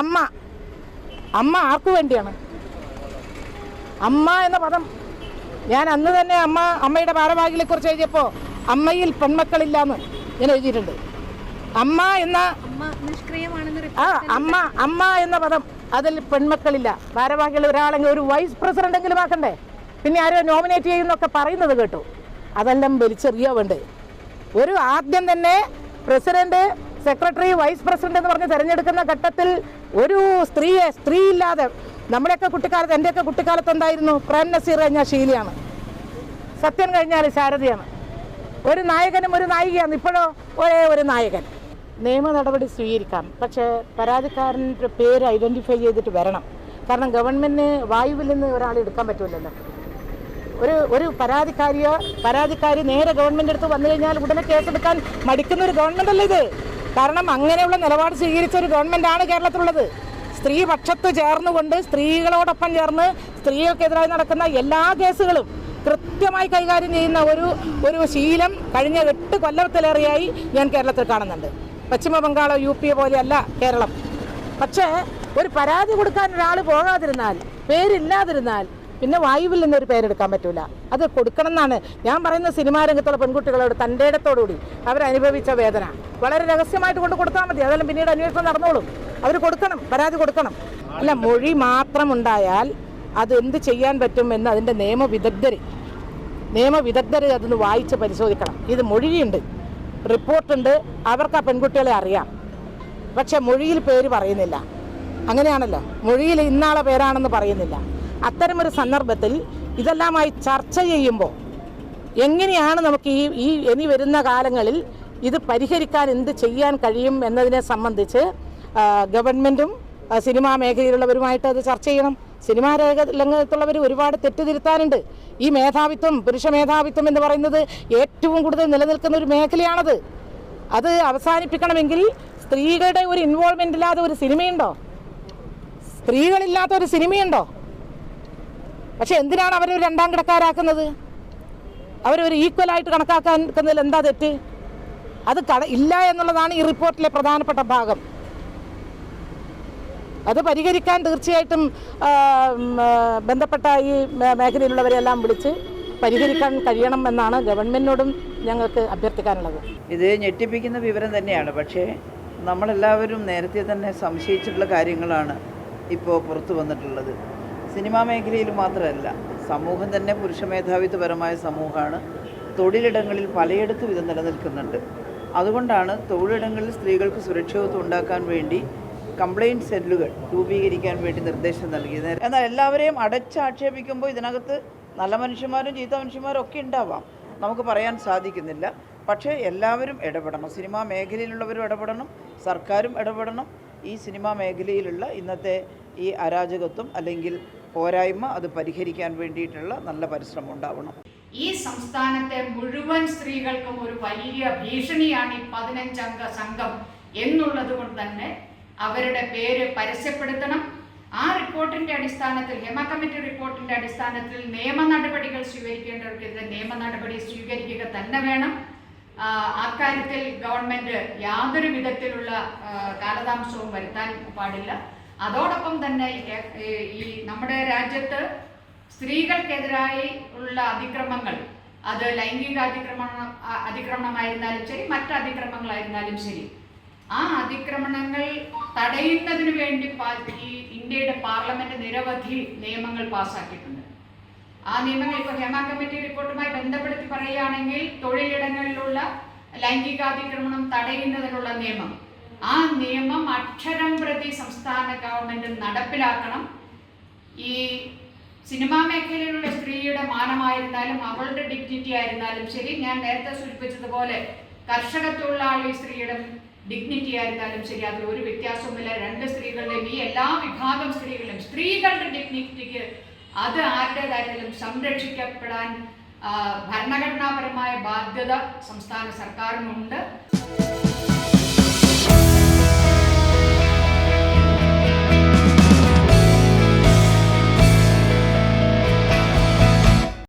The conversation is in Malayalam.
അമ്മ. അമ്മ ആർക്കു വേണ്ടിയാണ്? അമ്മ എന്ന പദം ഞാൻ അന്ന് തന്നെ അമ്മ അമ്മയുടെ ഭാരവാഹികളെ കുറിച്ച് എഴുതിയപ്പോൾ അമ്മയിൽ പെൺമക്കളില്ല എന്ന് ഞാൻ എഴുതിയിട്ടുണ്ട്. അമ്മ എന്ന ആ അമ്മ അമ്മ എന്ന പദം അതിൽ പെൺമക്കളില്ല. ഭാരവാഹികൾ ഒരാളെങ്കിലും ഒരു വൈസ് പ്രസിഡന്റ് എങ്കിലും ആക്കണ്ടേ? പിന്നെ ആരോ നോമിനേറ്റ് ചെയ്യുന്നൊക്കെ പറയുന്നത് കേട്ടു. അതെല്ലാം വലിച്ചെറിയോ വേണ്ടേ? ഒരു ആദ്യം തന്നെ പ്രസിഡന്റ് സെക്രട്ടറി വൈസ് പ്രസിഡന്റ് എന്ന് പറഞ്ഞ് തിരഞ്ഞെടുക്കുന്ന ഘട്ടത്തിൽ ഒരു സ്ത്രീയെ സ്ത്രീ ഇല്ലാതെ നമ്മുടെയൊക്കെ കുട്ടിക്കാലത്ത് എന്റെയൊക്കെ കുട്ടിക്കാലത്ത് എന്തായിരുന്നു? പ്രേം നസീർ കഴിഞ്ഞാൽ ഷീലയാണ് സത്യൻ കഴിഞ്ഞാൽ ശാരദയാണ്. ഒരു നായകനും ഒരു നായികയാണ്. ഇപ്പോഴോ ഒരേ ഒരു നായകൻ. നിയമ നടപടി സ്വീകരിക്കാം. പക്ഷേ പരാതിക്കാരന്റെ പേര് ഐഡന്റിഫൈ ചെയ്തിട്ട് വരണം. കാരണം ഗവൺമെന്റിന് വായുവിൽ നിന്ന് ഒരാളെ എടുക്കാൻ പറ്റുമല്ലോ ഒരു ഒരു പരാതിക്കാരിയോ പരാതിക്കാരി നേരെ ഗവൺമെന്റ് അടുത്ത് വന്നു കഴിഞ്ഞാൽ ഉടനെ കേസെടുക്കാൻ മടിക്കുന്ന ഒരു ഗവൺമെന്റ് അല്ലേ ഇത്? കാരണം അങ്ങനെയുള്ള നിലപാട് സ്വീകരിച്ച ഒരു ഗവൺമെന്റാണ് കേരളത്തിലുള്ളത്. സ്ത്രീ പക്ഷത്ത് ചേർന്നുകൊണ്ട് സ്ത്രീകളോടൊപ്പം ചേർന്ന് സ്ത്രീകൾക്കെതിരായി നടക്കുന്ന എല്ലാ കേസുകളും കൃത്യമായി കൈകാര്യം ചെയ്യുന്ന ഒരു ഒരു ശീലം കഴിഞ്ഞ എട്ട് കൊല്ലത്തിലേറെയായി ഞാൻ കേരളത്തിൽ കാണുന്നുണ്ട്. പശ്ചിമ ബംഗാളോ യു പി പോലെയല്ല കേരളം. പക്ഷേ ഒരു പരാതി കൊടുക്കാൻ ഒരാൾ പോകാതിരുന്നാൽ പേരില്ലാതിരുന്നാൽ പിന്നെ വായുവിൽ നിന്നൊരു പേരെടുക്കാൻ പറ്റൂല. അത് കൊടുക്കണം എന്നാണ്. ഞാൻ പറയുന്ന സിനിമാ രംഗത്തുള്ള പെൺകുട്ടികളോട് തന്റെ ഇടത്തോടുകൂടി അവരനുഭവിച്ച വേദന. വളരെ രഹസ്യമായിട്ട് കൊണ്ട് കൊടുത്താൽ മതി. അതെല്ലാം പിന്നീട് അന്വേഷണം നടന്നോളും. അവർ കൊടുക്കണം. പരാതി കൊടുക്കണം. അല്ല മൊഴി മാത്രം ഉണ്ടായാൽ അത് എന്ത് ചെയ്യാൻ പറ്റും എന്ന് അതിന്റെ നിയമവിദഗ്ധർ നിയമവിദഗ്ധർ അതൊന്ന് വായിച്ച് പരിശോധിക്കണം. ഇത് മൊഴിയുണ്ട്. റിപ്പോർട്ടുണ്ട്. അവർക്ക് ആ പെൺകുട്ടികളെ അറിയാം. പക്ഷെ മൊഴിയിൽ പേര് പറയുന്നില്ല. അങ്ങനെയാണല്ലോ. മൊഴിയിൽ ഇന്നാളെ പേരാണെന്ന് പറയുന്നില്ല. അത്തരമൊരു സന്ദർഭത്തിൽ ഇതെല്ലാമായി ചർച്ച ചെയ്യുമ്പോൾ എങ്ങനെയാണ് നമുക്ക് ഈ ഈ ഇനി വരുന്ന കാലങ്ങളിൽ ഇത് പരിഹരിക്കാൻ എന്ത് ചെയ്യാൻ കഴിയും എന്നതിനെ സംബന്ധിച്ച് ഗവൺമെന്റും സിനിമാ മേഖലയിലുള്ളവരുമായിട്ട് അത് ചർച്ച ചെയ്യണം. സിനിമാ രംഗ രംഗത്തുള്ളവർ ഒരുപാട് തെറ്റുതിരുത്താനുണ്ട്. ഈ മേധാവിത്വം പുരുഷ മേധാവിത്വം എന്ന് പറയുന്നത് ഏറ്റവും കൂടുതൽ നിലനിൽക്കുന്ന ഒരു മേഖലയാണത്. അത് അവസാനിപ്പിക്കണമെങ്കിൽ സ്ത്രീകളുടെ ഒരു ഇൻവോൾവ്മെന്റ് ഇല്ലാതെ ഒരു സിനിമയുണ്ടോ? സ്ത്രീകളില്ലാത്ത ഒരു സിനിമയുണ്ടോ? പക്ഷെ എന്തിനാണ് അവരെ ഒരു രണ്ടാം കിടക്കാരാക്കുന്നത്? അവരൊരു ഈക്വലായിട്ട് കണക്കാക്കുന്നതിൽ എന്താ തെറ്റ്? അത് കട ഇല്ല എന്നുള്ളതാണ് ഈ റിപ്പോർട്ടിലെ പ്രധാനപ്പെട്ട ഭാഗം. അത് പരിഹരിക്കാൻ തീർച്ചയായിട്ടും ബന്ധപ്പെട്ട ഈ മേഖലയിലുള്ളവരെല്ലാം വിളിച്ച് പരിഹരിക്കാൻ കഴിയണം എന്നാണ് ഗവൺമെന്റിനോടും ഞങ്ങൾക്ക് അഭ്യർത്ഥിക്കാനുള്ളത്. ഇത് ഞെട്ടിപ്പിക്കുന്ന വിവരം തന്നെയാണ്. പക്ഷേ നമ്മളെല്ലാവരും നേരത്തെ തന്നെ സംശയിച്ചിട്ടുള്ള കാര്യങ്ങളാണ് ഇപ്പോൾ പുറത്തു വന്നിട്ടുള്ളത്. സിനിമാ മേഖലയിൽ മാത്രമല്ല സമൂഹം തന്നെ പുരുഷ മേധാവിത്വപരമായ സമൂഹമാണ്. തൊഴിലിടങ്ങളിൽ പലയിടത്തും ഇത് നിലനിൽക്കുന്നുണ്ട്. അതുകൊണ്ടാണ് തൊഴിലിടങ്ങളിൽ സ്ത്രീകൾക്ക് സുരക്ഷിതത്വം ഉണ്ടാക്കാൻ വേണ്ടി കംപ്ലയിന്റ് സെല്ലുകൾ രൂപീകരിക്കാൻ വേണ്ടി നിർദ്ദേശം നൽകിയത്. എന്നാൽ എല്ലാവരെയും അടച്ചാക്ഷേപിക്കുമ്പോൾ ഇതിനകത്ത് നല്ല മനുഷ്യന്മാരും ചീത്ത മനുഷ്യന്മാരും ഒക്കെ ഉണ്ടാവാം. നമുക്ക് പറയാൻ സാധിക്കുന്നില്ല. പക്ഷേ എല്ലാവരും ഇടപെടണം. സിനിമാ മേഖലയിലുള്ളവരും ഇടപെടണം. സർക്കാരും ഇടപെടണം. ഈ സിനിമാ മേഖലയിലുള്ള ഇന്നത്തെ ഈ അരാജകത്വം അല്ലെങ്കിൽ പോരായ്മ അത് പരിഹരിക്കാൻ വേണ്ടിയിട്ടുള്ള നല്ല പരിശ്രമം ഉണ്ടാവണം. ഈ സംസ്ഥാനത്തെ മുഴുവൻ സ്ത്രീകൾക്കും ഒരു വലിയ ഭീഷണിയാണ് ഈ പതിനഞ്ചംഗ സംഘം എന്നുള്ളത് കൊണ്ട് തന്നെ അവരുടെ പേര് പരസ്യപ്പെടുത്തണം. ആ റിപ്പോർട്ടിന്റെ അടിസ്ഥാനത്തിൽ ഹെമ കമ്മിറ്റി റിപ്പോർട്ടിന്റെ അടിസ്ഥാനത്തിൽ നിയമ നടപടികൾ സ്വീകരിക്കേണ്ടവർക്കെതിരെ നിയമ നടപടി സ്വീകരിക്കുക തന്നെ വേണം. അക്കാര്യത്തിൽ ഗവൺമെന്റ് യാതൊരു വിധത്തിലുള്ള കാലതാമസവും വരുത്താൻ പാടില്ല. അതോടൊപ്പം തന്നെ ഈ നമ്മുടെ രാജ്യത്ത് സ്ത്രീകൾക്കെതിരായി ഉള്ള അതിക്രമങ്ങൾ അത് ലൈംഗിക അതിക്രമണം അതിക്രമണമായിരുന്നാലും ശരി മറ്റ് അതിക്രമങ്ങളായിരുന്നാലും ശരി. ആ അതിക്രമണങ്ങൾ തടയുന്നതിന് വേണ്ടി ഈ ഇന്ത്യയുടെ പാർലമെന്റ് നിരവധി നിയമങ്ങൾ പാസ്സാക്കിയിട്ടുണ്ട് ആ നിയമങ്ങൾ ഇപ്പോൾ ഹേമ കമ്മിറ്റി റിപ്പോർട്ടുമായി ബന്ധപ്പെടുത്തി പറയുകയാണെങ്കിൽ തൊഴിലിടങ്ങളിലുള്ള ലൈംഗികാതിക്രമണം തടയുന്നതിനുള്ള നിയമം. ആ നിയമം അക്ഷരം പ്രതി സംസ്ഥാന ഗവൺമെന്റ് നടപ്പിലാക്കണം. ഈ സിനിമാ മേഖലയിലുള്ള സ്ത്രീയുടെ മാനമായിരുന്നാലും അവളുടെ ഡിഗ്നിറ്റി ആയിരുന്നാലും ശരി ഞാൻ നേരത്തെ സൂചിപ്പിച്ചതുപോലെ കർഷക തൊഴിലാളി സ്ത്രീയുടെ ഡിഗ്നിറ്റി ആയിരുന്നാലും ശരി അതിൽ ഒരു വ്യത്യാസവുമില്ല. രണ്ട് സ്ത്രീകളുടെയും ഈ എല്ലാ വിഭാഗം സ്ത്രീകളും സ്ത്രീകളുടെ ഡിഗ്നിറ്റിക്ക് അത് ആരുടേതായാലും സംരക്ഷിക്കപ്പെടാൻ ഭരണഘടനാപരമായ ബാധ്യത സംസ്ഥാന സർക്കാരിനുണ്ട്.